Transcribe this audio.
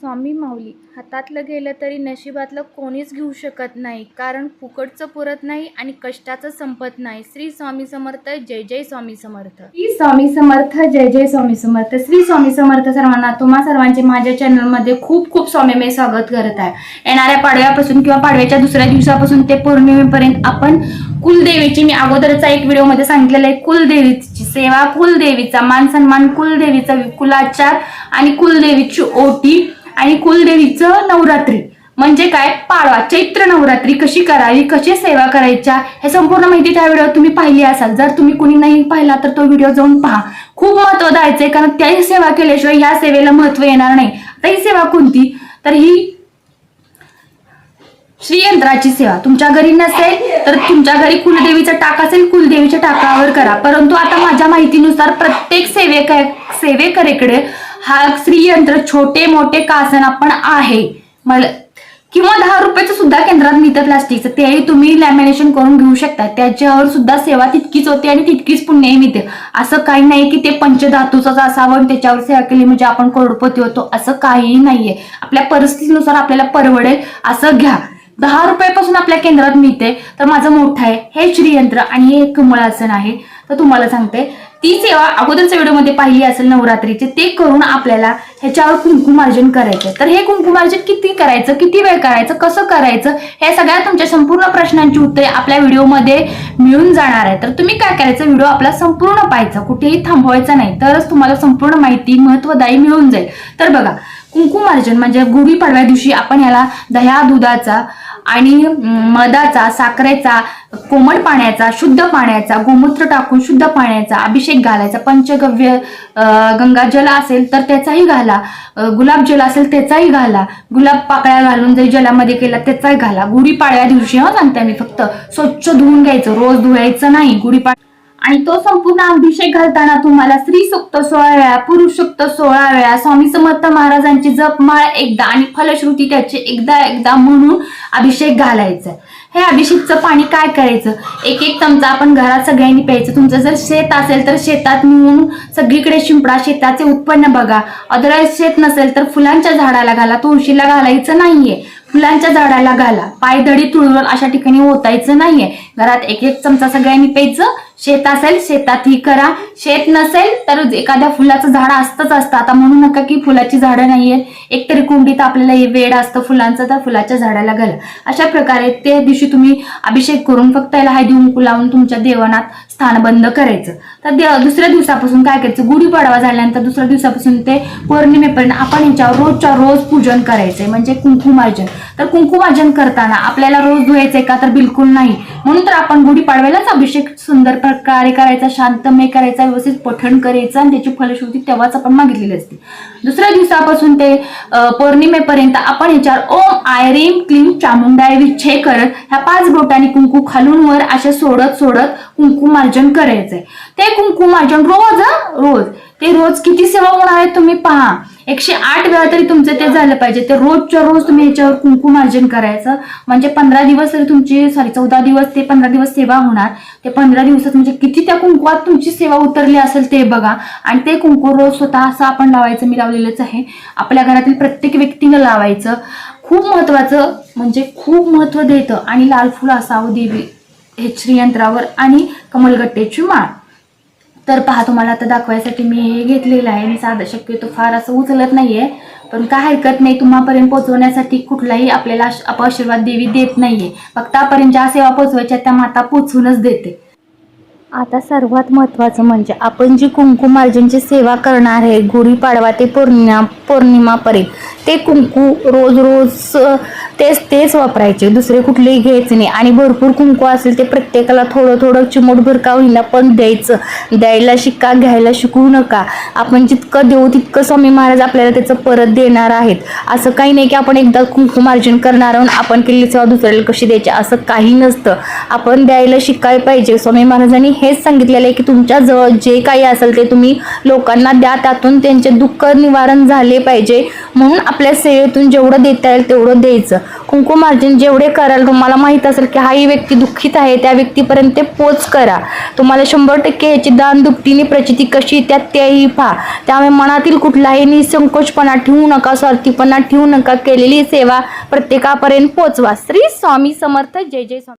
स्वामी माऊली हातातलं गेलं तरी नशिबातलं कोणीच घेऊ शकत नाही कारण फुकटचं पुरत नाही आणि कष्टाचं संपत नाही. श्री स्वामी समर्थ जय जय स्वामी समर्थ. श्री स्वामी समर्थ जय जय स्वामी समर्थ. श्री स्वामी समर्थ सर्वांना तुम्हा सर्वांचे माझ्या चॅनलमध्ये खूप खूप स्वामीमय स्वागत करत आहे. येणाऱ्या पाडव्यापासून किंवा पाडव्याच्या दुसऱ्या दिवसापासून ते पौर्णिमेपर्यंत आपण कुलदेवीची मी अगोदरचा एक व्हिडिओमध्ये सांगितलेलं आहे कुलदेवीची सेवा कुलदेवीचा मान सन्मान कुलदेवीचा कुलाचार आणि कुलदेवीची ओटी. आणि कुलदेवीचं नवरात्री. म्हणजे काय? पाडवा चैत्र नवरात्री कशी करावी कशी सेवा करायच्या हे संपूर्ण माहिती त्या व्हिडिओ तुम्ही पाहिली असाल. जर तुम्ही कुणी नाही पाहिला तर तो व्हिडिओ जाऊन पहा. खूप महत्त्व द्यायचंय कारण त्याही सेवा केल्याशिवाय ह्या सेवेला महत्त्व येणार नाही. आता ही सेवा कोणती? तर ही श्रीयंत्राची सेवा. तुमच्या घरी नसेल तर तुमच्या घरी कुलदेवीचा टाक असेल कुलदेवीच्या टाकावर करा. परंतु आता माझ्या माहितीनुसार प्रत्येक सेवेक सेवेकरेकडे हा श्रीयंत्र छोटे मोठे कासन आपण आहे. मला किंवा दहा रुपयाचं सुद्धा केंद्रात मिळतं प्लास्टिकचं. तेही तुम्ही लॅमिनेशन करून घेऊ शकता. त्याच्यावर सुद्धा सेवा तितकीच होते आणि तितकीच पुण्यही मिळते. असं काही नाही की ते पंचधातूचंच असावं आणि त्याच्यावर सेवा केली म्हणजे आपण करोडपती होतो. असं काहीही नाहीये. आपल्या परिस्थितीनुसार आपल्याला परवडेल. असं घ्या. दहा रुपयापासून आपल्या केंद्रात मिळते. तर माझं मोठं आहे. हे श्रीयंत्र आणि हे कमळासन आहे. तर तुम्हाला सांगते. ती सेवा अगोदरच्या व्हिडिओमध्ये पाहिली असेल नवरात्रीची. ते करून आपल्याला ह्याच्यावर कुंकुमार्जन करायचं तर हे कुंकुमार्जन किती करायचं? किती वेळ करायचं? कसं करायचं? हे सगळ्या तुमच्या संपूर्ण प्रश्नांची उत्तरे आपल्या व्हिडिओमध्ये मिळून जाणार आहे तर तुम्ही काय करायचं? व्हिडिओ आपला संपूर्ण पाहायचा. कुठेही थांबवायचा नाही. तरच तुम्हाला संपूर्ण माहिती महत्वदायी मिळून जाईल. तर बघा कुंकुमार्जन म्हणजे गुढीपाडव्या दिवशी आपण याला दह्या दुधाचा आणि मधाचा साखरेचा कोमट पाण्याचा शुद्ध पाण्याचा गोमूत्र टाकून शुद्ध पाण्याचा अभिषेक घालायचा. पंचगव्य गंगा गंगाजल असेल तर त्याचाही घाला. गुलाब गुलाबजल असेल त्याचाही घाला. गुलाब पाकळ्या घालून जरी जलामध्ये केला त्याचाही घाला. गुढीपाडव्या दिवशी हा सांगते मी फक्त. स्वच्छ धुवून घ्यायचं. रोज धुवायचं नाही. गुढीपाड आणि तो संपूर्ण अभिषेक घालताना तुम्हाला स्त्री सुक्त सोळा वेळा पुरुष सुक्त सोळा वेळा स्वामी समर्थ महाराजांची जपमाळ एकदा आणि फलश्रुती त्याचे एकदा एकदा म्हणून अभिषेक घालायचा. हे अभिषेकचं पाणी काय करायचं? एक एक चमचा आपण घरात सगळ्यांनी प्यायचं. तुमचं जर शेत असेल तर शेतात मिळून सगळीकडे शिंपडा शेताचे उत्पन्न बघा. अदरवाईज शेत नसेल तर फुलांच्या झाडाला घाला. तुळशीला घालायचं नाहीये. फुलांच्या झाडाला घाला. पायदडी तुळवर अशा ठिकाणी ओतायचं नाहीये. घरात एक एक चमचा सगळ्यांनी प्यायचं. शेत असेल शेतातही करा. शेत नसेल तर एखाद्या फुलाचं झाड असतंच असतं. आता म्हणू नका की फुलाची झाडं नाहीयेत. एकतरी कुंडीत आपल्याला हे वेड असतं फुलांचं तर फुलाच्या झाडाला घाला. अशा प्रकारे त्या दिवशी तुम्ही अभिषेक करून फक्त याला हळदी कुंकू लावून तुमच्या देवनात स्थान बंद करायचं. तर दुसऱ्या दिवसापासून काय करायचं? गुढीपाडवा झाल्यानंतर दुसऱ्या दिवसापासून ते पौर्णिमेपर्यंत आपण याच्यावर रोजच्या रोज पूजन करायचंय. म्हणजे कुंकुमार्जन. तर कुंकुमार्जन करताना आपल्याला रोज धुवायचंय का? तर बिलकुल नाही. म्हणून तर आपण गुढीपाडव्यालाच अभिषेक सुंदर प्रकारे करायचा शांतमय करायचा व्यवस्थित पठण करायचं आणि त्याची फलश्रुती तेव्हाच आपण मागितलेली असते. दुसऱ्या दिवसापासून ते पौर्णिमेपर्यंत आपण ह्याच्यावर ओम आय रीम क्लीम चामुंडाय विच्छे करत ह्या पाच बोटांनी कुंकू खालून वर असे सोडत सोडत कुंकुमार्जन करायचंय. ते कुंकुमार्जन रोज रोज. ते रोज किती सेवा होणार आहे तुम्ही पहा. एकशे आठ वेळा तरी तुमचं ते झालं पाहिजे. ते रोजच्या रोज तुम्ही याच्यावर कुंकुमार्जन करायचं. म्हणजे पंधरा दिवस तरी तुमची सॉरी चौदा दिवस ते पंधरा दिवस सेवा होणार. ते पंधरा दिवसात म्हणजे किती त्या कुंकुवात तुमची सेवा उतरली असेल ते बघा. आणि ते कुंकू रोज स्वतः असं आपण लावायचं मी लावलेलंच आहे. आपल्या घरातील प्रत्येक व्यक्तीनं लावायचं. खूप महत्वाचं म्हणजे खूप महत्त्व देतं. आणि लाल फुल असावं देवी हे श्रीयंत्रावर आणि कमलगट्टेची माळ. तर पहा तुम्हाला आता दाखवायसाठी मी हे घेतलेलं आहे. मी साधं शक्यतो फार असं उचलत नाहीये. पण काय हरकत नाही तुम्हापर्यंत पोहोचवण्यासाठी कुठलाही आपल्याला आप आशीर्वाद देवी देत नाहीये. फक्त आपण ज्या सेवा पोचवायच्या त्या माता पोचवूनच देते. आता सर्वात महत्त्वाचं म्हणजे आपण जी कुंकुमार्जनची सेवा करणार आहे गुढीपाडवा ते पौर्णिमा पौर्णिमापर्यंत ते कुंकू रोज रोज तेच तेच वापरायचे दुसरे कुठलेही घ्यायचे नाही. आणि भरपूर कुंकू असेल ते प्रत्येकाला थोडं थोडं चिमूटभर का होईना पण द्यायचं. द्यायला शिका घ्यायला शिकवू नका. आपण जितकं देऊ तितकं स्वामी महाराज आपल्याला त्याचं परत देणार आहेत. असं काही नाही की आपण एकदा कुंकुमार्जन करणार आहोत आपण केलेली सेवा दुसऱ्याला कशी द्यायची असं काही नसतं. आपण द्यायला शिकायला पाहिजे. स्वामी महाराजांनी हेच सांगितलेलं आहे की तुमच्या जवळ जे काही असेल ते तुम्ही लोकांना द्या. त्यातून त्यांचे दुःख निवारण झाले पाहिजे. म्हणून आपल्या सेवेतून जेवढं देता येईल तेवढं द्यायचं. कुंकुमार्जन जेवढे कराल तुम्हाला माहीत असेल की हा ही व्यक्ती दुःखित आहे त्या व्यक्तीपर्यंत ते पोच करा. तुम्हाला शंभर टक्के याची दान दुपटीने प्रचिती कशी त्यात तेही पहा. त्यामुळे मनातील कुठलाही निसंकोचपणा ठेवू नका स्वार्थीपणा ठेवू नका. केलेली सेवा प्रत्येकापर्यंत पोचवा. श्री स्वामी समर्थ. जय जय स्वामी.